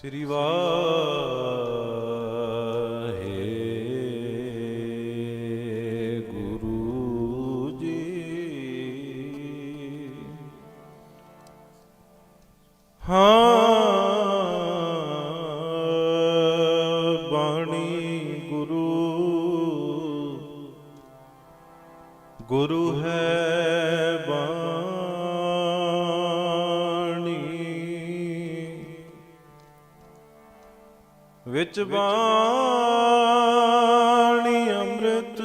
ਸ੍ਰੀ ਵਾਹਿਗੁਰੂ। ਵਿੱਚ ਬਾਣੀ ਅੰਮ੍ਰਿਤ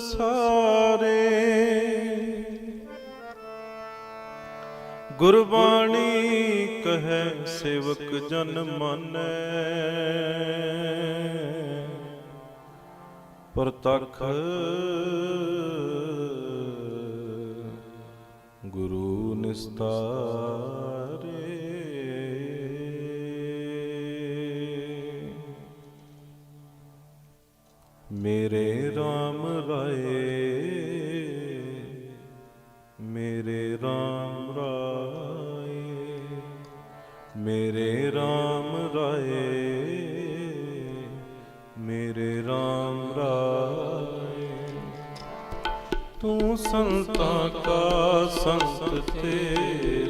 ਸਾਰੇ। ਗੁਰਬਾਣੀ ਕਹੈ ਸੇਵਕ ਜਨ ਮਾਨੈ। ਪ੍ਰਤਖ ਗੁਰੂ ਨਿਸਤਾਰ। ਮੇਰੇ RAM ਰਾਏ, ਮੇਰੇ RAM ਰਾਏ, ਮੇਰੇ RAM ਰਾਏ, ਮੇਰੇ RAM ਰਾਏ। ਤੂੰ ਸੰਤਾਂ ਕਾ ਸੰਤ ਤੇਰੇ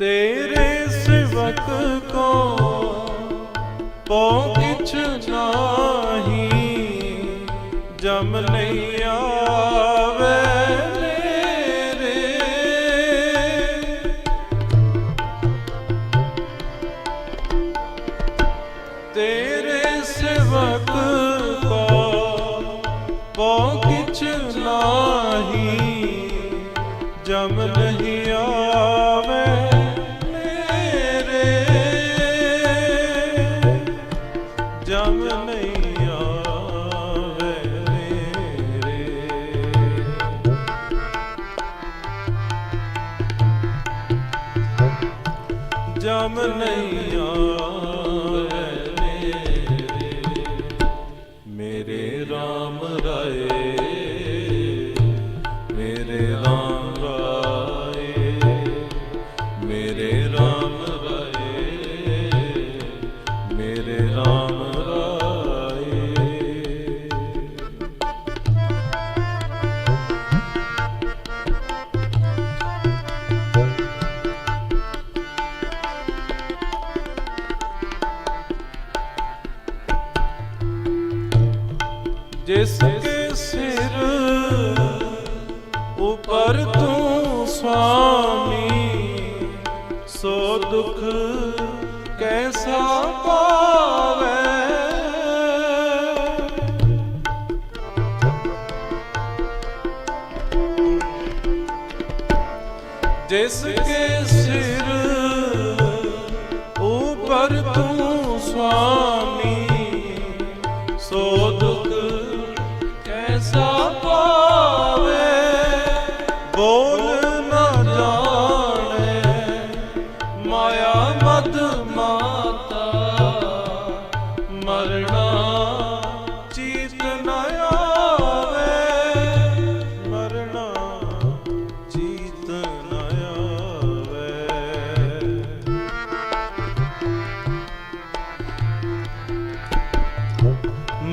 ਤੇਰੇ ਸਿਵਕ ਕੋ ਪੋ ਕਿਛ ਨਾਹੀ, ਜਮ ਨਹੀਂ ਆਵੇ ਮੇਰੇ। ਤੇਰੇ ਸਿਵਕ ਕੋ ਪੋ ਕਿਛ ਨਾਹੀ, ਜਮ ਨਹੀਂ ਜਮ ਨਹੀਂ ਆਵੇ ਦੁਖ ਕੈਸਾ ਪਾਵੇ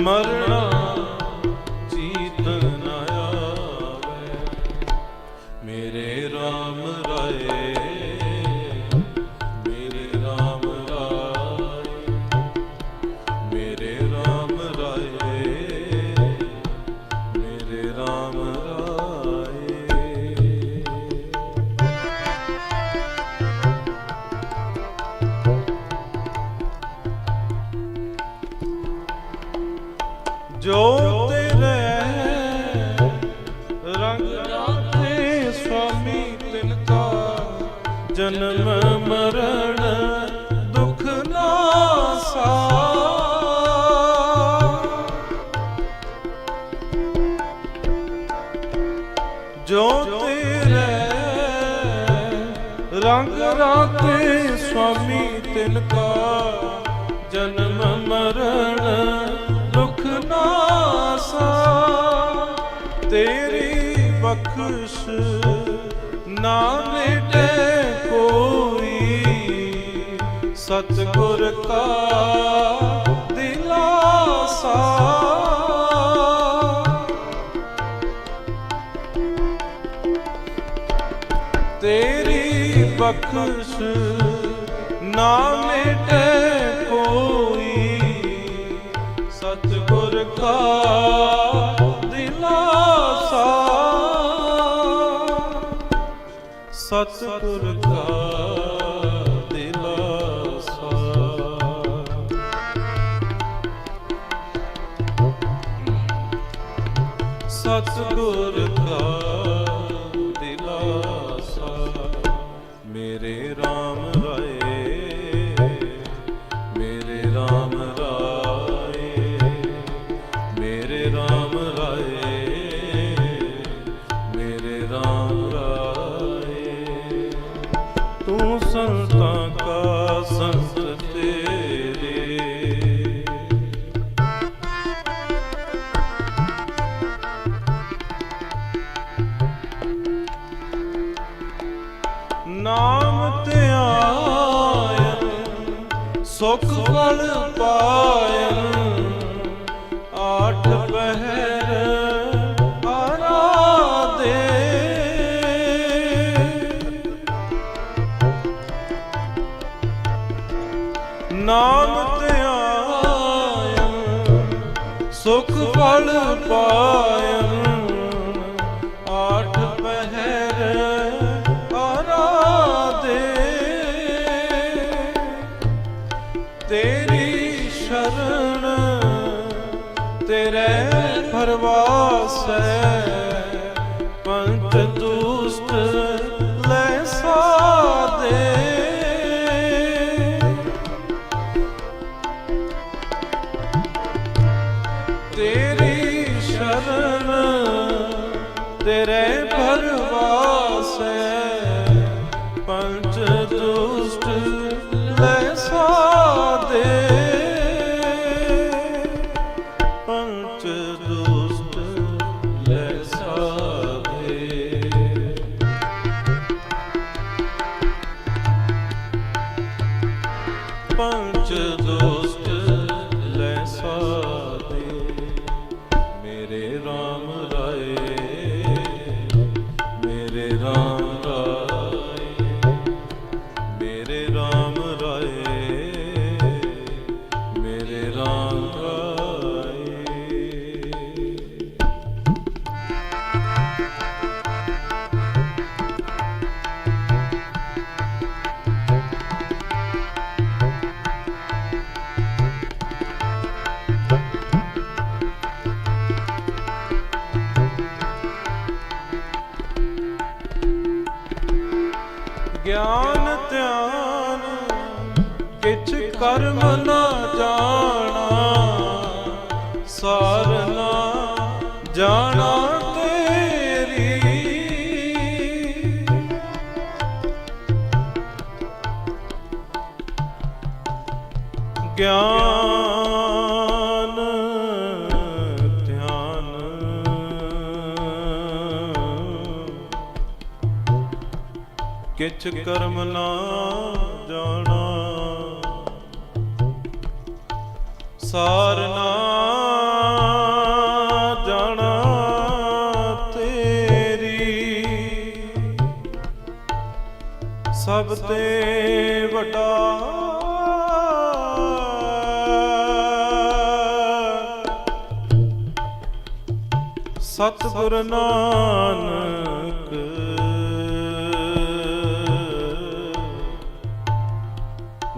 ਮਰਣਾ ਜੋ ਤੇਰੇ ਰੰਗ ਰਾਤੇ ਸੁਆਮੀ ਤਿਨ ਕਾ ਜਨਮ ਮਰਨ ਦੁਖ ਨਾਸਾ ਜੋ ਤੇਰੇ ਰੰਗ ਰਾਤੇ ਸੁਆਮੀ ਤਿਨ ਕਾ ਜਨਮ ਮਰਨ ਨਾਸਾ ਤੇਰੀ ਬਖਸ਼ ਨਾ ਮਿਟੇ ਕੋਈ। ਸਤਿਗੁਰ ਕਾ ਦਿਲਾਸਾ। ਤੇਰੀ ਬਖਸ਼ ਨਾਮ ਸਤਿਗੁਰ ਕਾ ਦਿਲਾਸਾ ਸਤਿਗੁਰ ਕਾ ਦਿਲਾਸਾ ਮੇਰੇ RAM ਰਾਏ ਮੇਰੇ RAM ਰਾਏ ਮੇਰੇ RAM ਸੁਖ ਫਲ ਪਾਇਨ ਆਠ ਪਹਿਰ ਆਰਾਧੇ। ਨਾਮ ਧਿਆਇਨ ਸੁਖ ਫਲ ਪਾਇਨ ਆਠ ਪਹਿਰ ਤੇਰੀ ਸ਼ਰਨ ਤੇਰੇ ਪਰਵਾਸੈ ਪੰਚ ਦੁਸ਼ਟ ਲੈ ਸਾਦੇ। ਪੰਚ ਦੁਸ਼ਟ ਲੈ ਸਾਦੇ। ਪੰਚ ਕਿਛ ਕਰਮ ਨਾ ਜਾਣਾ। ਸਾਰ ਨਾ ਜਾਣਾ ਤੇਰੀ। ਸਭ ਤੇ ਵੱਡਾ ਸਤਿਗੁਰ ਨਾਨਕ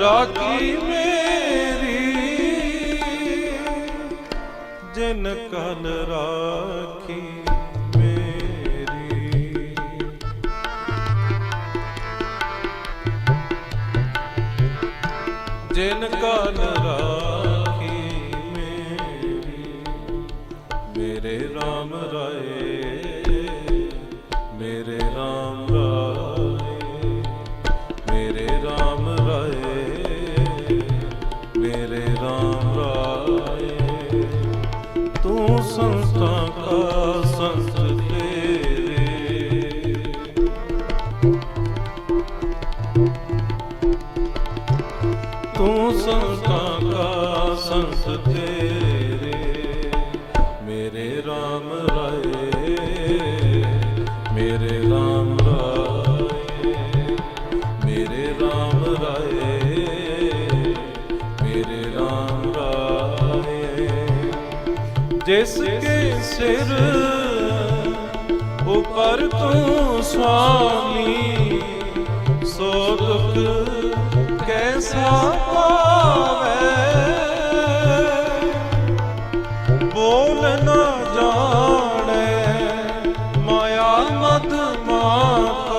ਰਾਖੀ ਮੇਰੀ। ਜਿਨ ਕਲ ਰਾਖੀ ਮੇਰੀ। ਜਿਨ ਕਲ ਰਾਖੀ ਸੰਤਾਂ ਕਾ ਸੰਤ ਤੇਰੇ। ਤੂੰ ਸੰਤਾਂ ਜਿਸ ਕੇ ਸਿਰ ਉਪਰ ਤੂੰ ਸੁਆਮੀ ਸੋ ਦੁਖ ਕੈਸਾ ਪਾਵੇ? ਬੋਲ ਨਾ ਜਾਣੇ, ਮਾਇਆ ਮਦ ਮਾਤਾ